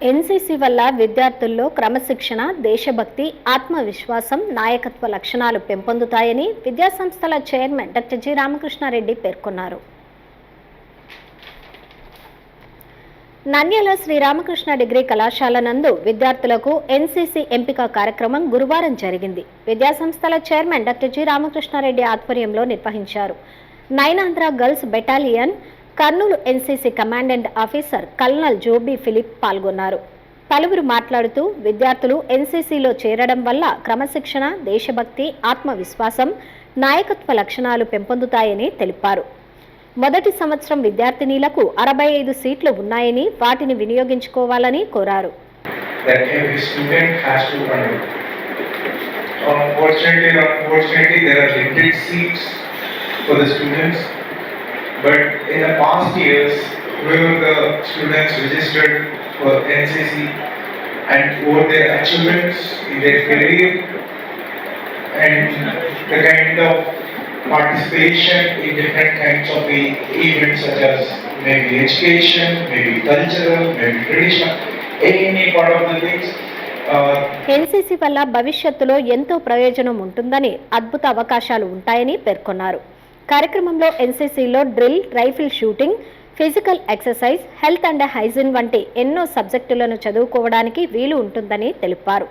NCC వల్ల విద్యార్థుల్లో క్రమశిక్షణ దేశభక్తి ఆత్మవిశ్వాసం నాయకత్వ లక్షణాలు పెంపొందుతాయని విద్యాసంస్థల చైర్మన్ డాక్టర్ జి రామకృష్ణారెడ్డి పేర్కొన్నారు. నంద్యాల శ్రీరామకృష్ణ డిగ్రీ కళాశాల నందు విద్యార్థులకు ఎన్సీసీ ఎంపిక కార్యక్రమం గురువారం జరిగింది. విద్యాసంస్థల చైర్మన్ డాక్టర్ జి రామకృష్ణారెడ్డి ఆధ్వర్యంలో నిర్వహించారు. నైనాంధ్ర girls battalion Kurnool NCC commandant officer colonel జోబీ Philip పాల్గొన్నారు పలువురు మాట్లాడుతూ విద్యార్థులు ఎన్సీసీలో చేరడం వల్ల క్రమశిక్షణ దేశభక్తి ఆత్మవిశ్వాసం నాయకత్వ లక్షణాలు పెంపొందుతాయని తెలిపారు మొదటి సంవత్సరం విద్యార్థినీలకు అరవై ఐదు సీట్లు ఉన్నాయని వాటిని వినియోగించుకోవాలని కోరారు. Unfortunately, unfortunately, there are limited seats for the students. But in the past years, whoever the students registered for NCC and over their achievements in their career and the kind of participation in different kinds of the events such as maybe education, maybe cultural, maybe traditional, any part of the things. NCC వల్ల భవిష్యత్తులో ఎంతో ప్రయోజనం ఉంటుందని అద్భుత అవకాశాలు ఉంటాయని పేర్కొన్నారు కార్యక్రమంలో ఎన్సీసీలో drill rifle shooting physical exercise health and hygiene వంటి ఎన్నో సబ్జెక్టులను చదువుకోవడానికి వీలు ఉంటుందని తెలిపారు.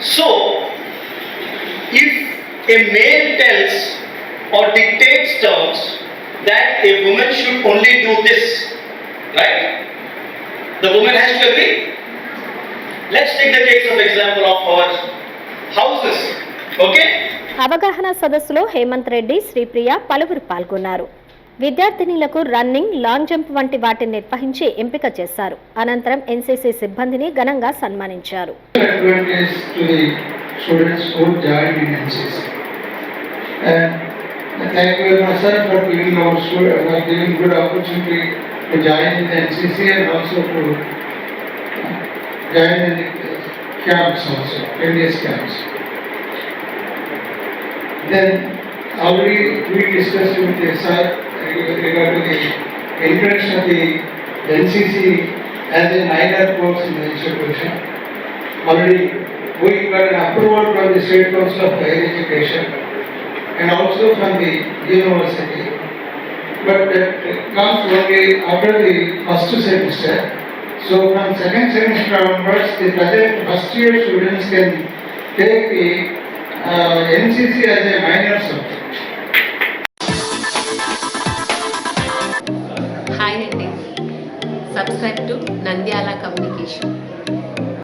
So, if a male tells or dictates terms that a woman should only do this, right? The woman has to agree. Let's take the case of example of our houses, okay? అవగాహన సదస్సులో హేమంత్ రెడ్డి శ్రీప్రియ పలువురు పాల్గొన్నారు విద్యార్థినీలకు running long jump వంటి వాటిని నిర్వహించి ఎంపిక చేశారు. అనంతరం ఎన్సిసి సిబ్బందిని ఘనంగా సన్మానించారు. Then already we discussed with the sir eh, with regard to the introduction of the NCC as a minor course in the institution already we got an approval from the State Council of Higher Education and also from the university. But eh, that comes only after the first semester. So from second semester onwards, the present first year students can take the NCC as a a minor hi అండి subscribe to Nandyal communication